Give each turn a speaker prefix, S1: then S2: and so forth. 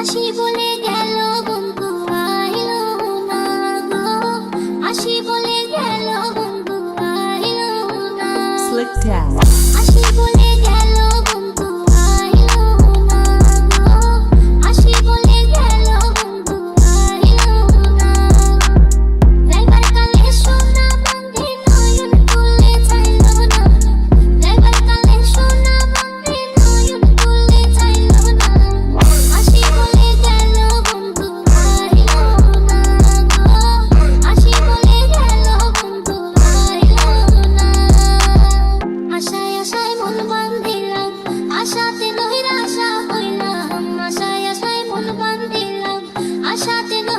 S1: আসি গেল বন্ধু আইলো না গো গেল বন্ধু আইলো না
S2: Slick Tap. って